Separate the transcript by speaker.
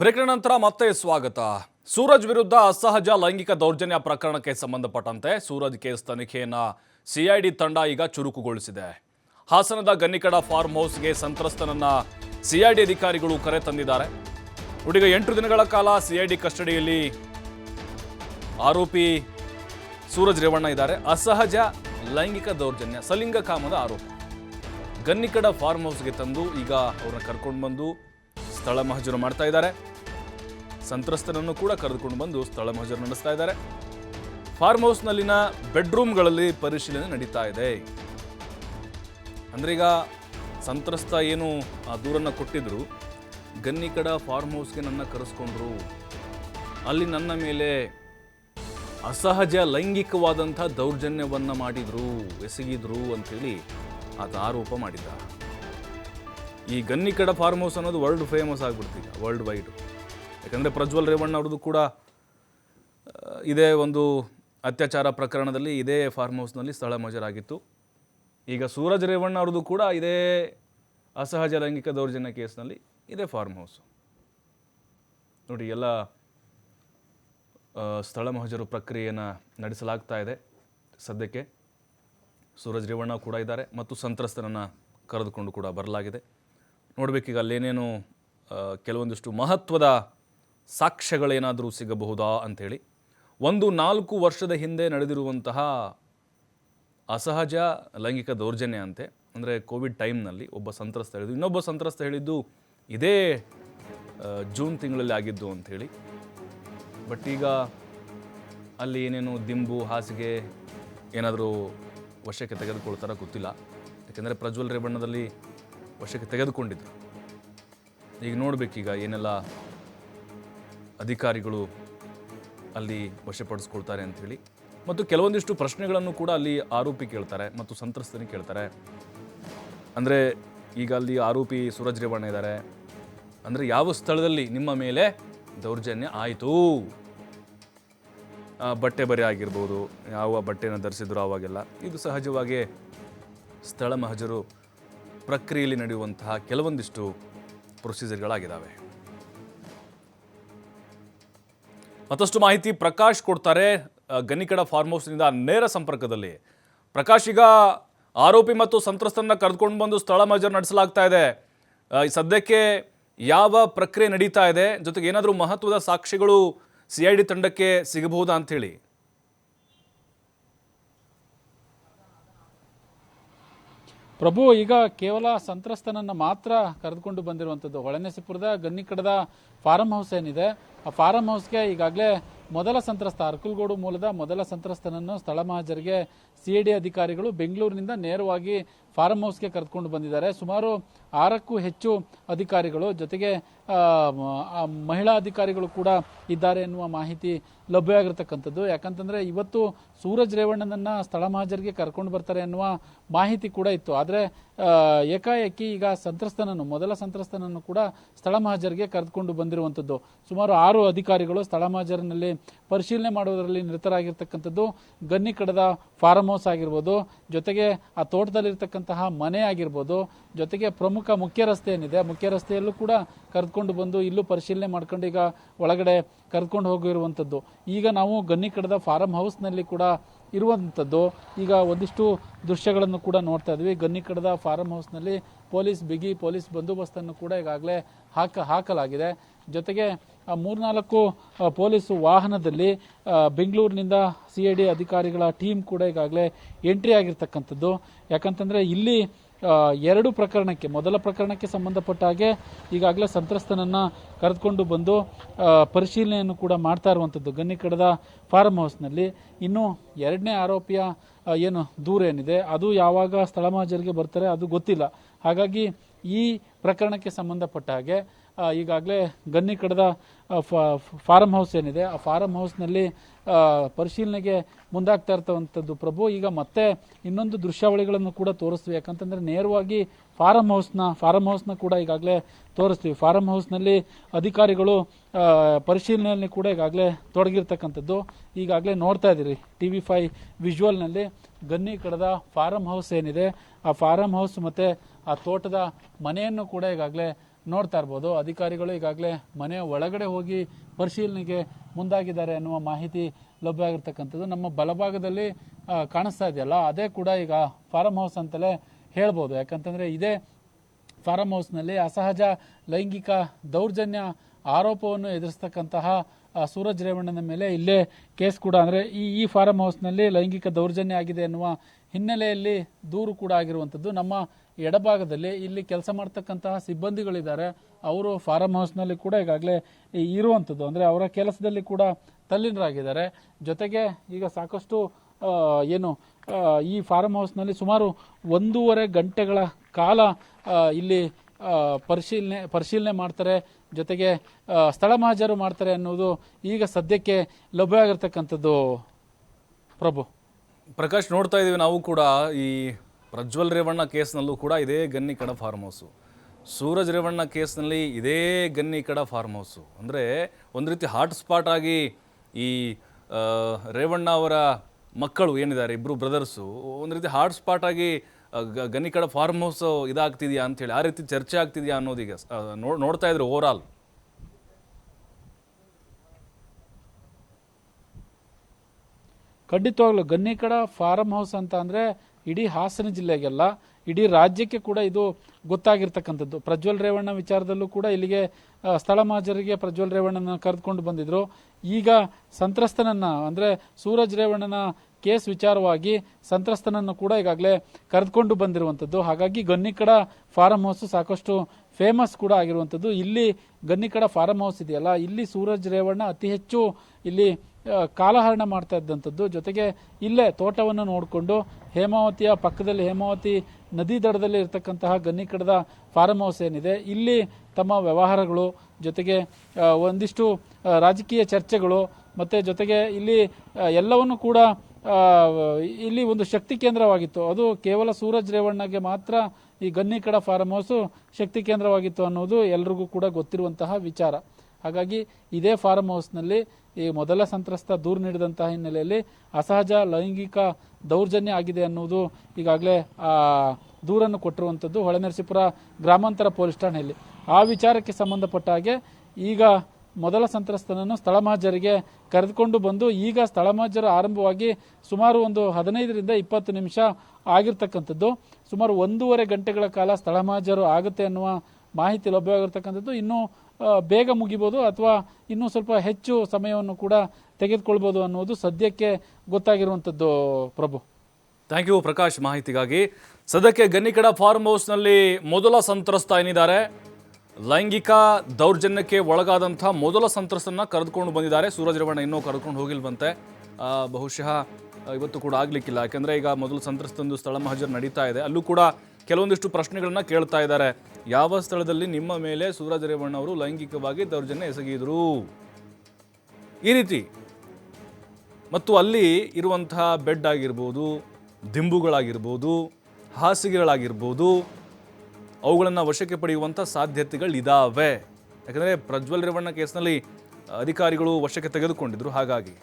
Speaker 1: ಬ್ರೇಕ್ನ ನಂತರ ಮತ್ತೆ ಸ್ವಾಗತ. ಸೂರಜ್ ವಿರುದ್ಧ ಅಸಹಜ ಲೈಂಗಿಕ ದೌರ್ಜನ್ಯ ಪ್ರಕರಣಕ್ಕೆ ಸಂಬಂಧಪಟ್ಟಂತೆ ಸೂರಜ್ ಕೇಸ್ ತನಿಖೆಯನ್ನ ಸಿಐಡಿ ತಂಡ ಈಗ ಚುರುಕುಗೊಳಿಸಿದೆ. ಹಾಸನದ ಗನ್ನಿಕಡ ಫಾರ್ಮ್ ಹೌಸ್ಗೆ ಸಂತ್ರಸ್ತನನ್ನ ಸಿಐಡಿ ಅಧಿಕಾರಿಗಳು ಕರೆ ತಂದಿದ್ದಾರೆ. ಹುಡುಗ ಎಂಟು ದಿನಗಳ ಕಾಲ ಸಿಐಡಿ ಕಸ್ಟಡಿಯಲ್ಲಿ ಆರೋಪಿ ಸೂರಜ್ ರೇವಣ್ಣ ಇದ್ದಾರೆ. ಅಸಹಜ ಲೈಂಗಿಕ ದೌರ್ಜನ್ಯ, ಸಲಿಂಗ ಕಾಮದ ಆರೋಪ. ಗನ್ನಿಕಡ ಫಾರ್ಮ್ ಹೌಸ್ಗೆ ತಂದು ಈಗ ಅವರನ್ನ ಕರ್ಕೊಂಡು ಬಂದು ಸ್ಥಳ ಮಹಜರು ಮಾಡ್ತಾ ಇದ್ದಾರೆ. ಸಂತ್ರಸ್ತರನ್ನು ಕೂಡ ಕರೆದುಕೊಂಡು ಬಂದು ಸ್ಥಳ ಮಹಜರು ನಡೆಸ್ತಾ ಇದ್ದಾರೆ. ಫಾರ್ಮ್ ಹೌಸ್ನಲ್ಲಿನ ಬೆಡ್ರೂಮ್ಗಳಲ್ಲಿ ಪರಿಶೀಲನೆ ನಡೀತಾ ಇದೆ. ಅಂದ್ರೆ ಈಗ ಸಂತ್ರಸ್ತ ಏನು ಆ ದೂರನ್ನ ಕೊಟ್ಟಿದ್ರು ಗನ್ನಿಕಡ ಫಾರ್ಮ್ ಹೌಸ್ಗೆ ನನ್ನ ಕರೆಸ್ಕೊಂಡ್ರು. ಅಲ್ಲಿ ನನ್ನ ಮೇಲೆ ಅಸಹಜ ಲೈಂಗಿಕವಾದಂಥ ದೌರ್ಜನ್ಯವನ್ನ ಮಾಡಿದ್ರು, ಎಸಗಿದ್ರು ಅಂಥೇಳಿ ಆತ ಆರೋಪ ಮಾಡಿದ್ದ. ಈ ಗನ್ನಿಕಡ ಫಾರ್ಮ್ ಹೌಸ್ ಅನ್ನೋದು ವರ್ಲ್ಡ್ ಫೇಮಸ್ ಆಗ್ಬಿಡ್ತೀಗ ವರ್ಲ್ಡ್ ವೈಡ್ ಯಾಕಂದರೆ ಪ್ರಜ್ವಲ್ ರೇವಣ್ಣ ಅವ್ರದ್ದು ಕೂಡ ಇದೇ ಒಂದು ಅತ್ಯಾಚಾರ ಪ್ರಕರಣದಲ್ಲಿ ಇದೇ ಫಾರ್ಮ್ ಹೌಸ್ನಲ್ಲಿ ಸ್ಥಳ ಮಜರಾಗಿತ್ತು. ಈಗ ಸೂರಜ್ ರೇವಣ್ಣ ಅವ್ರದ್ದು ಕೂಡ ಇದೇ ಅಸಹಜ ಲೈಂಗಿಕ ದೌರ್ಜನ್ಯ ಕೇಸ್ನಲ್ಲಿ ಇದೇ ಫಾರ್ಮ್ ಹೌಸ್ ನೋಡಿ, ಎಲ್ಲ ಸ್ಥಳ ಮಹಜರು ಪ್ರಕ್ರಿಯೆಯನ್ನು ನಡೆಸಲಾಗ್ತಾ ಇದೆ ಸದ್ಯಕ್ಕೆ. ಸೂರಜ್ ರೇವಣ್ಣ ಕೂಡ ಇದ್ದಾರೆ ಮತ್ತು ಸಂತ್ರಸ್ತರನ್ನು ಕರೆದುಕೊಂಡು ಕೂಡ ಬರಲಾಗಿದೆ. ನೋಡಬೇಕೀಗ ಅಲ್ಲೇನೇನು ಕೆಲವೊಂದಿಷ್ಟು ಮಹತ್ವದ ಸಾಕ್ಷ್ಯಗಳೇನಾದರೂ ಸಿಗಬಹುದಾ ಅಂಥೇಳಿ. ಒಂದು ನಾಲ್ಕು ವರ್ಷದ ಹಿಂದೆ ನಡೆದಿರುವಂತಹ ಅಸಹಜ ಲೈಂಗಿಕ ದೌರ್ಜನ್ಯ ಅಂತೆ, ಅಂದರೆ ಕೋವಿಡ್ ಟೈಮ್ನಲ್ಲಿ ಒಬ್ಬ ಸಂತ್ರಸ್ತ ಹೇಳಿದ್ದು, ಇನ್ನೊಬ್ಬ ಸಂತ್ರಸ್ತ ಹೇಳಿದ್ದು ಇದೇ ಜೂನ್ ತಿಂಗಳಲ್ಲಿ ಆಗಿದ್ದು ಅಂಥೇಳಿ. ಬಟ್ ಈಗ ಅಲ್ಲಿ ಏನೇನು ದಿಂಬು, ಹಾಸಿಗೆ ಏನಾದರೂ ವಶಕ್ಕೆ ತೆಗೆದುಕೊಳ್ತಾರೋ ಗೊತ್ತಿಲ್ಲ. ಯಾಕೆಂದರೆ ಪ್ರಜ್ವಲ್ ರೇವಣ್ಣದಲ್ಲಿ ವಶಕ್ಕೆ ತೆಗೆದುಕೊಂಡಿದ್ರು. ಈಗ ನೋಡಬೇಕೀಗ ಏನೆಲ್ಲ ಅಧಿಕಾರಿಗಳು ಅಲ್ಲಿ ವಶಪಡಿಸ್ಕೊಳ್ತಾರೆ ಅಂಥೇಳಿ. ಮತ್ತು ಕೆಲವೊಂದಿಷ್ಟು ಪ್ರಶ್ನೆಗಳನ್ನು ಕೂಡ ಅಲ್ಲಿ ಆರೋಪಿ ಕೇಳ್ತಾರೆ ಮತ್ತು ಸಂತ್ರಸ್ತನಿಗೆ ಕೇಳ್ತಾರೆ. ಅಂದರೆ ಈಗ ಅಲ್ಲಿ ಆರೋಪಿ ಸೂರಜ್ ರೇವಣ್ಣ ಇದ್ದಾರೆ. ಅಂದರೆ ಯಾವ ಸ್ಥಳದಲ್ಲಿ ನಿಮ್ಮ ಮೇಲೆ ದೌರ್ಜನ್ಯ ಆಯಿತು? ಬಟ್ಟೆ ಬರೆ ಆಗಿರ್ಬೋದು, ಯಾವ ಬಟ್ಟೆನ ಧರಿಸಿದ್ರು ಆವಾಗೆಲ್ಲ. ಇದು ಸಹಜವಾಗಿ ಸ್ಥಳ ಮಹಜರು ಪ್ರಕ್ರಿಯೆಯಲ್ಲಿ ನಡೆಯುವಂತಹ ಕೆಲವೊಂದಿಷ್ಟು ಪ್ರೊಸೀಜರ್ಗಳಾಗಿದ್ದಾವೆ ಮತ್ತಷ್ಟು ಮಾಹಿತಿ ಪ್ರಕಾಶ್ ಕೊಡ್ತಾರೆ ಗನಿಕಡ ಫಾರ್ಮ್ ಹೌಸ್ನಿಂದ ನೇರ ಸಂಪರ್ಕದಲ್ಲಿ. ಪ್ರಕಾಶ್, ಈಗ ಆರೋಪಿ ಮತ್ತು ಸಂತ್ರಸ್ತರನ್ನ ಕರೆದುಕೊಂಡು ಬಂದು ಸ್ಥಳ ಮಜರ್ ನಡೆಸಲಾಗ್ತಾ ಇದೆ. ಸದ್ಯಕ್ಕೆ ಯಾವ ಪ್ರಕ್ರಿಯೆ ನಡೀತಾ ಇದೆ? ಜೊತೆಗೆ ಏನಾದರೂ ಮಹತ್ವದ ಸಾಕ್ಷಿಗಳು ಸಿ ಐ ಡಿ ತಂಡಕ್ಕೆ ಸಿಗಬಹುದಾ ಅಂಥೇಳಿ
Speaker 2: ಪ್ರಭು ಈಗ ಕೇವಲ ಸಂತ್ರಸ್ತನನ್ನ ಮಾತ್ರ ಕರೆದುಕೊಂಡು ಬಂದಿರುವಂಥದ್ದು. ಹೊಳೆನಸಿಪುರದ ಗನ್ನಿಕಡದ ಫಾರಂ ಹೌಸ್ ಏನಿದೆ ಫಾರಂ ಹೌಸ್ಗೆ ಈಗಾಗಲೇ ಮೊದಲ ಸಂತ್ರಸ್ತ ಅರ್ಕಲ್ಗೋಡು ಮೂಲದ ಮೊದಲ ಸಂತ್ರಸ್ತನನ್ನು ಸ್ಥಳ ಮಹಾಜರಿಗೆ ಸಿಐಡಿ ಅಧಿಕಾರಿಗಳು ಬೆಂಗಳೂರಿನಿಂದ ನೇರವಾಗಿ ಫಾರಂ ಹೌಸ್ಗೆ ಕರೆದುಕೊಂಡು ಬಂದಿದ್ದಾರೆ. ಸುಮಾರು ಆರಕ್ಕೂ ಹೆಚ್ಚು ಅಧಿಕಾರಿಗಳು ಜೊತೆಗೆ ಮಹಿಳಾ ಅಧಿಕಾರಿಗಳು ಕೂಡ ಇದ್ದಾರೆ ಎನ್ನುವ ಮಾಹಿತಿ ಲಭ್ಯವಾಗಿರ್ತಕ್ಕಂಥದ್ದು. ಯಾಕಂತಂದರೆ ಇವತ್ತು ಸೂರಜ್ ರೇವಣ್ಣನನ್ನ ಸ್ಥಳ ಮಹಾಜರಿಗೆ ಕರ್ಕೊಂಡು ಬರ್ತಾರೆ ಎನ್ನುವ ಮಾಹಿತಿ ಕೂಡ ಇತ್ತು. ಆದರೆ ಏಕಾಏಕಿ ಈಗ ಸಂತ್ರಸ್ತನನ್ನು, ಮೊದಲ ಸಂತ್ರಸ್ತನನ್ನು ಕೂಡ ಸ್ಥಳ ಮಹಾಜರಿಗೆ ಕರೆದುಕೊಂಡು ಬಂದಿರುವಂಥದ್ದು. ಸುಮಾರು ಆರು ಅಧಿಕಾರಿಗಳು ಸ್ಥಳ ಮಾಜರಿನಲ್ಲಿ ಪರಿಶೀಲನೆ ಮಾಡುವುದರಲ್ಲಿ ನಿರತರಾಗಿರ್ತಕ್ಕಂಥದ್ದು ಗನ್ನಿ ಕಡದ ಫಾರ್ಮ್ ಹೌಸ್ ಆಗಿರ್ಬೋದು, ಜೊತೆಗೆ ಆ ತೋಟದಲ್ಲಿರ್ತಕ್ಕಂತಹ ಮನೆ ಆಗಿರ್ಬೋದು, ಜೊತೆಗೆ ಪ್ರಮುಖ ಮುಖ್ಯ ರಸ್ತೆ ಏನಿದೆ ಮುಖ್ಯ ರಸ್ತೆಯಲ್ಲೂ ಕೂಡ ಕರೆದುಕೊಂಡು ಬಂದು ಇಲ್ಲೂ ಪರಿಶೀಲನೆ ಮಾಡ್ಕೊಂಡು ಈಗ ಒಳಗಡೆ ಕರೆದುಕೊಂಡು ಹೋಗಿರುವಂಥದ್ದು. ಈಗ ನಾವು ಗನ್ನಿ ಕಡದ ಫಾರ್ಮ್ ಹೌಸ್ನಲ್ಲಿ ಕೂಡ ಇರುವಂಥದ್ದು ಈಗ ಒಂದಿಷ್ಟು ದೃಶ್ಯಗಳನ್ನು ಕೂಡ ನೋಡ್ತಾ ಇದ್ವಿ. ಗನ್ನಿ ಕಡದ ಫಾರಂ ಹೌಸ್ನಲ್ಲಿ ಪೊಲೀಸ್ ಬಿಗಿ ಪೊಲೀಸ್ ಬಂದೋಬಸ್ತನ್ನು ಕೂಡ ಈಗಾಗಲೇ ಹಾಕ, ಹಾಕಲಾಗಿದೆ. ಜೊತೆಗೆ ಮೂರ್ನಾಲ್ಕು ಪೊಲೀಸ್ ವಾಹನದಲ್ಲಿ ಬೆಂಗಳೂರಿನಿಂದ ಸಿ ಐ ಡಿ ಅಧಿಕಾರಿಗಳ ಟೀಮ್ ಕೂಡ ಈಗಾಗಲೇ ಎಂಟ್ರಿ ಆಗಿರ್ತಕ್ಕಂಥದ್ದು. ಯಾಕಂತಂದರೆ ಇಲ್ಲಿ ಎರಡು ಪ್ರಕರಣಕ್ಕೆ, ಮೊದಲ ಪ್ರಕರಣಕ್ಕೆ ಸಂಬಂಧಪಟ್ಟ ಹಾಗೆ ಈಗಾಗಲೇ ಸಂತ್ರಸ್ತನನ್ನು ಕರೆದುಕೊಂಡು ಬಂದು ಪರಿಶೀಲನೆಯನ್ನು ಕೂಡ ಮಾಡ್ತಾ ಇರುವಂಥದ್ದು ಗನ್ನಿಕಡದ ಫಾರ್ಮ್ ಹೌಸ್ನಲ್ಲಿ ಇನ್ನು ಎರಡನೇ ಆರೋಪಿಯ ಏನು ದೂರ ಏನಿದೆ, ಅದು ಯಾವಾಗ ಸ್ಥಳ ಬರ್ತಾರೆ ಅದು ಗೊತ್ತಿಲ್ಲ. ಹಾಗಾಗಿ ಈ ಪ್ರಕರಣಕ್ಕೆ ಸಂಬಂಧಪಟ್ಟ ಹಾಗೆ ಈಗಾಗಲೇ ಗನ್ನಿ ಕಡದ ಫಾರ್ಮ್ ಹೌಸ್ ಏನಿದೆ, ಆ ಫಾರಂ ಹೌಸ್ನಲ್ಲಿ ಪರಿಶೀಲನೆಗೆ ಮುಂದಾಗ್ತಾ ಇರ್ತವಂಥದ್ದು ಪ್ರಭು. ಈಗ ಮತ್ತೆ ಇನ್ನೊಂದು ದೃಶ್ಯಾವಳಿಗಳನ್ನು ಕೂಡ ತೋರಿಸ್ತೀವಿ. ಯಾಕಂತಂದರೆ ನೇರವಾಗಿ ಫಾರಂ ಹೌಸ್ನ ಫಾರಂ ಹೌಸ್ನ ಕೂಡ ಈಗಾಗಲೇ ತೋರಿಸ್ತೀವಿ. ಫಾರಂ ಹೌಸ್ನಲ್ಲಿ ಅಧಿಕಾರಿಗಳು ಪರಿಶೀಲನೆಯಲ್ಲಿ ಕೂಡ ಈಗಾಗಲೇ ತೊಡಗಿರ್ತಕ್ಕಂಥದ್ದು. ಈಗಾಗಲೇ ನೋಡ್ತಾ ಇದ್ದೀರಿ ಟಿ ವಿ ಫೈ ವಿಜುವಲ್ನಲ್ಲಿ ಗನ್ನಿ ಕಡದ ಫಾರಂ ಹೌಸ್ ಏನಿದೆ, ಆ ಫಾರಂ ಹೌಸ್ ಮತ್ತೆ ಆ ತೋಟದ ಮನೆಯನ್ನು ಕೂಡ ಈಗಾಗಲೇ ನೋಡ್ತಾ ಇರ್ಬೋದು. ಅಧಿಕಾರಿಗಳು ಈಗಾಗಲೇ ಮನೆಯ ಒಳಗಡೆ ಹೋಗಿ ಪರಿಶೀಲನೆಗೆ ಮುಂದಾಗಿದ್ದಾರೆ ಅನ್ನುವ ಮಾಹಿತಿ ಲಭ್ಯ ಆಗಿರ್ತಕ್ಕಂಥದ್ದು. ನಮ್ಮ ಬಲಭಾಗದಲ್ಲಿ ಕಾಣಿಸ್ತಾ ಇದೆಯಲ್ಲ, ಅದೇ ಕೂಡ ಈಗ ಫಾರಂ ಹೌಸ್ ಅಂತಲೇ ಹೇಳ್ಬೋದು. ಯಾಕಂತಂದರೆ ಇದೇ ಫಾರಂ ಹೌಸ್ನಲ್ಲಿ ಅಸಹಜ ಲೈಂಗಿಕ ದೌರ್ಜನ್ಯ ಆರೋಪವನ್ನು ಎದುರಿಸ್ತಕ್ಕಂತಹ ಸೂರಜ್ ರೇವಣ್ಣನ ಮೇಲೆ ಇಲ್ಲೇ ಕೇಸ್ ಕೂಡ. ಅಂದರೆ ಈ ಈ ಫಾರಂ ಹೌಸ್ನಲ್ಲಿ ಲೈಂಗಿಕ ದೌರ್ಜನ್ಯ ಆಗಿದೆ ಎನ್ನುವ ಹಿನ್ನೆಲೆಯಲ್ಲಿ ದೂರು ಕೂಡ ಆಗಿರುವಂಥದ್ದು. ನಮ್ಮ ಎಡಭಾಗದಲ್ಲಿ ಇಲ್ಲಿ ಕೆಲಸ ಮಾಡ್ತಕ್ಕಂತಹ ಸಿಬ್ಬಂದಿಗಳಿದ್ದಾರೆ. ಅವರು ಫಾರಂ ಹೌಸ್ನಲ್ಲಿ ಕೂಡ ಈಗಾಗಲೇ ಇರುವಂಥದ್ದು. ಅಂದರೆ ಅವರ ಕೆಲಸದಲ್ಲಿ ಕೂಡ ತಲ್ಲೀನರಾಗಿದ್ದಾರೆ. ಜೊತೆಗೆ ಈಗ ಸಾಕಷ್ಟು ಏನು ಈ ಫಾರಂ ಹೌಸ್ನಲ್ಲಿ ಸುಮಾರು ಒಂದೂವರೆ ಗಂಟೆಗಳ ಕಾಲ ಇಲ್ಲಿ ಪರಿಶೀಲನೆ ಪರಿಶೀಲನೆ ಮಾಡ್ತಾರೆ. ಜೊತೆಗೆ ಸ್ಥಳ ಮಹಾಜರು ಮಾಡ್ತಾರೆ ಅನ್ನೋದು ಈಗ ಸದ್ಯಕ್ಕೆ ಲಭ್ಯ ಆಗಿರ್ತಕ್ಕಂಥದ್ದು. ಪ್ರಭು.
Speaker 1: ಪ್ರಕಾಶ್, ನೋಡ್ತಾ ಇದ್ದೀವಿ ನಾವು ಕೂಡ ಈ ಪ್ರಜ್ವಲ್ ರೇವಣ್ಣ ಕೇಸ್ನಲ್ಲೂ ಕೂಡ ಇದೇ ಗನ್ನಿ ಕಡ ಫಾರ್ಮ್ ಹೌಸು ಸೂರಜ್ ರೇವಣ್ಣ ಕೇಸ್ನಲ್ಲಿ ಇದೇ ಗನ್ನಿ ಕಡ ಫಾರ್ಮ್ ಹೌಸು ಅಂದರೆ ಒಂದು ರೀತಿ ಹಾಟ್ ಸ್ಪಾಟ್ ಆಗಿ ಈ ರೇವಣ್ಣ ಅವರ ಮಕ್ಕಳು ಏನಿದ್ದಾರೆ ಇಬ್ಬರು ಬ್ರದರ್ಸು, ಒಂದು ರೀತಿ ಹಾಟ್ ಸ್ಪಾಟ್ ಆಗಿ ಗನ್ನಿ ಕಡ ಫಾರ್ಮ್ ಹೌಸ್ ಇದಾಗ್ತಿದೆಯಾ ಅಂಥೇಳಿ ಆ ರೀತಿ ಚರ್ಚೆ ಆಗ್ತಿದೆಯಾ ಅನ್ನೋದೀಗ ನೋ- ನೋಡ್ತಾ ಇದ್ರು ಓವರ್ ಆಲ್
Speaker 2: ಖಂಡಿತವಾಗ್ಲು ಗನ್ನಿಕಡ ಫಾರ್ಮ್ ಹೌಸ್ ಅಂತ ಅಂದ್ರೆ ಇಡೀ ಹಾಸನ ಜಿಲ್ಲೆಗೆಲ್ಲ, ಇಡೀ ರಾಜ್ಯಕ್ಕೆ ಕೂಡ ಇದು ಗೊತ್ತಾಗಿರ್ತಕ್ಕಂಥದ್ದು. ಪ್ರಜ್ವಲ್ ರೇವಣ್ಣ ವಿಚಾರದಲ್ಲೂ ಕೂಡ ಇಲ್ಲಿಗೆ ಸ್ಥಳ ಮಾಜರಿಗೆ ಪ್ರಜ್ವಲ್ ರೇವಣ್ಣನ ಕರೆದುಕೊಂಡು ಬಂದಿದ್ರು. ಈಗ ಸಂತ್ರಸ್ತನನ್ನ, ಅಂದ್ರೆ ಸೂರಜ್ ರೇವಣ್ಣನ ಕೇಸ್ ವಿಚಾರವಾಗಿ ಸಂತ್ರಸ್ತನನ್ನು ಕೂಡ ಈಗಾಗಲೇ ಕರೆದುಕೊಂಡು ಬಂದಿರುವಂಥದ್ದು. ಹಾಗಾಗಿ ಗನ್ನಿಕಡ ಫಾರಂ ಹೌಸ್ ಸಾಕಷ್ಟು ಫೇಮಸ್ ಕೂಡ ಆಗಿರುವಂಥದ್ದು. ಇಲ್ಲಿ ಗನ್ನಿಕಡ ಫಾರಂ ಹೌಸ್ ಇದೆಯಲ್ಲ, ಇಲ್ಲಿ ಸೂರಜ್ ರೇವಣ್ಣ ಅತಿ ಹೆಚ್ಚು ಇಲ್ಲಿ ಕಾಲಹರಣ ಮಾಡ್ತಾ ಇದ್ದಂಥದ್ದು. ಜೊತೆಗೆ ಇಲ್ಲೇ ತೋಟವನ್ನು ನೋಡಿಕೊಂಡು ಹೇಮಾವತಿಯ ಪಕ್ಕದಲ್ಲಿ ಹೇಮಾವತಿ ನದಿ ದಡದಲ್ಲಿ ಇರತಕ್ಕಂತಹ ಗನ್ನಿಕಡದ ಫಾರಂ ಹೌಸ್ ಏನಿದೆ, ಇಲ್ಲಿ ತಮ್ಮ ವ್ಯವಹಾರಗಳು, ಜೊತೆಗೆ ಒಂದಿಷ್ಟು ರಾಜಕೀಯ ಚರ್ಚೆಗಳು, ಮತ್ತು ಜೊತೆಗೆ ಇಲ್ಲಿ ಎಲ್ಲವನ್ನು ಕೂಡ ಇಲ್ಲಿ ಒಂದು ಶಕ್ತಿ ಕೇಂದ್ರವಾಗಿತ್ತು. ಅದು ಕೇವಲ ಸೂರಜ್ ರೇವಣ್ಣಗೆ ಮಾತ್ರ ಈ ಗನ್ನಿಕಡ ಫಾರಂ ಹೌಸು ಶಕ್ತಿ ಕೇಂದ್ರವಾಗಿತ್ತು ಅನ್ನೋದು ಎಲ್ರಿಗೂ ಕೂಡ ಗೊತ್ತಿರುವಂತಹ ವಿಚಾರ. ಹಾಗಾಗಿ ಇದೇ ಫಾರಂ ಹೌಸ್ನಲ್ಲಿ ಈ ಮೊದಲ ಸಂತ್ರಸ್ತ ದೂರು ನೀಡಿದಂತಹ ಹಿನ್ನೆಲೆಯಲ್ಲಿ ಅಸಹಜ ಲೈಂಗಿಕ ದೌರ್ಜನ್ಯ ಆಗಿದೆ ಅನ್ನುವುದು ಈಗಾಗಲೇ, ಆ, ದೂರನ್ನು ಕೊಟ್ಟಿರುವಂಥದ್ದು ಹೊಳೆನರಸೀಪುರ ಗ್ರಾಮಾಂತರ ಪೊಲೀಸ್ ಠಾಣೆಯಲ್ಲಿ. ಆ ವಿಚಾರಕ್ಕೆ ಸಂಬಂಧಪಟ್ಟ ಹಾಗೆ ಈಗ ಮೊದಲ ಸಂತ್ರಸ್ತನನ್ನು ಸ್ಥಳ ಮಹಜರಿಗೆ ಕರೆದುಕೊಂಡು ಬಂದು ಈಗ ಸ್ಥಳ ಮಹಜರು ಆರಂಭವಾಗಿ ಸುಮಾರು ಒಂದು ಹದಿನೈದರಿಂದ ಇಪ್ಪತ್ತು ನಿಮಿಷ ಆಗಿರ್ತಕ್ಕಂಥದ್ದು. ಸುಮಾರು ಒಂದೂವರೆ ಗಂಟೆಗಳ ಕಾಲ ಸ್ಥಳ ಮಹಜರು ಆಗುತ್ತೆ ಅನ್ನುವ ಮಾಹಿತಿ ಲಭ್ಯವಾಗಿರ್ತಕ್ಕಂಥದ್ದು. ಇನ್ನೂ ಬೇಗ ಮುಗಿಬೋದು ಅಥವಾ ಇನ್ನೂ ಸ್ವಲ್ಪ ಹೆಚ್ಚು ಸಮಯವನ್ನು ಕೂಡ ತೆಗೆದುಕೊಳ್ಬೋದು ಅನ್ನೋದು ಸದ್ಯಕ್ಕೆ ಗೊತ್ತಾಗಿರುವಂಥದ್ದು, ಪ್ರಭು.
Speaker 1: ಥ್ಯಾಂಕ್ ಯು ಪ್ರಕಾಶ್, ಮಾಹಿತಿಗಾಗಿ. ಸದ್ಯಕ್ಕೆ ಗನ್ನಿಕಡ ಫಾರ್ಮ್ ಹೌಸ್ನಲ್ಲಿ ಮೊದಲ ಸಂತ್ರಸ್ತ ಏನಿದ್ದಾರೆ? ಲೈಂಗಿಕ ದೌರ್ಜನ್ಯಕ್ಕೆ ಒಳಗಾದಂಥ ಮೊದಲ ಸಂತ್ರಸ್ತನ್ನು ಕರೆದುಕೊಂಡು ಬಂದಿದ್ದಾರೆ. ಸೂರಜ್ ರವಣ ಇನ್ನೂ ಕರೆದುಕೊಂಡು ಹೋಗಿಲ್ವಂತೆ. ಬಹುಶಃ ಇವತ್ತು ಕೂಡ ಆಗಲಿಕ್ಕಿಲ್ಲ. ಯಾಕೆಂದರೆ ಈಗ ಮೊದಲು ಸಂತ್ರಸ್ತಂದು ಸ್ಥಳ ಮಹಜರ್ ನಡೀತಾ ಇದೆ. ಅಲ್ಲೂ ಕೂಡ ಕೆಲವೊಂದಿಷ್ಟು ಪ್ರಶ್ನೆಗಳನ್ನು ಕೇಳ್ತಾ ಇದ್ದಾರೆ. ಯಾವ ಸ್ಥಳದಲ್ಲಿ ನಿಮ್ಮ ಮೇಲೆ ಸೂರಜ್ ರೇವಣ್ಣ ಅವರು ಲೈಂಗಿಕವಾಗಿ ದೌರ್ಜನ್ಯ ಎಸಗಿದರು? ಈ ರೀತಿ. ಮತ್ತು ಅಲ್ಲಿ ಇರುವಂತಹ ಬೆಡ್ ಆಗಿರ್ಬೋದು, ದಿಂಬುಗಳಾಗಿರ್ಬೋದು, ಹಾಸಿಗೆಗಳಾಗಿರ್ಬೋದು, ಅವುಗಳನ್ನು ವಶಕ್ಕೆ ಪಡೆಯುವಂಥ ಸಾಧ್ಯತೆಗಳಿದ್ದಾವೆ ಯಾಕಂದರೆ ಪ್ರಜ್ವಲ್ ರೇವಣ್ಣ ಕೇಸ್ನಲ್ಲಿ ಅಧಿಕಾರಿಗಳು ವಶಕ್ಕೆ ತೆಗೆದುಕೊಂಡಿದ್ರು ಹಾಗಾಗಿ.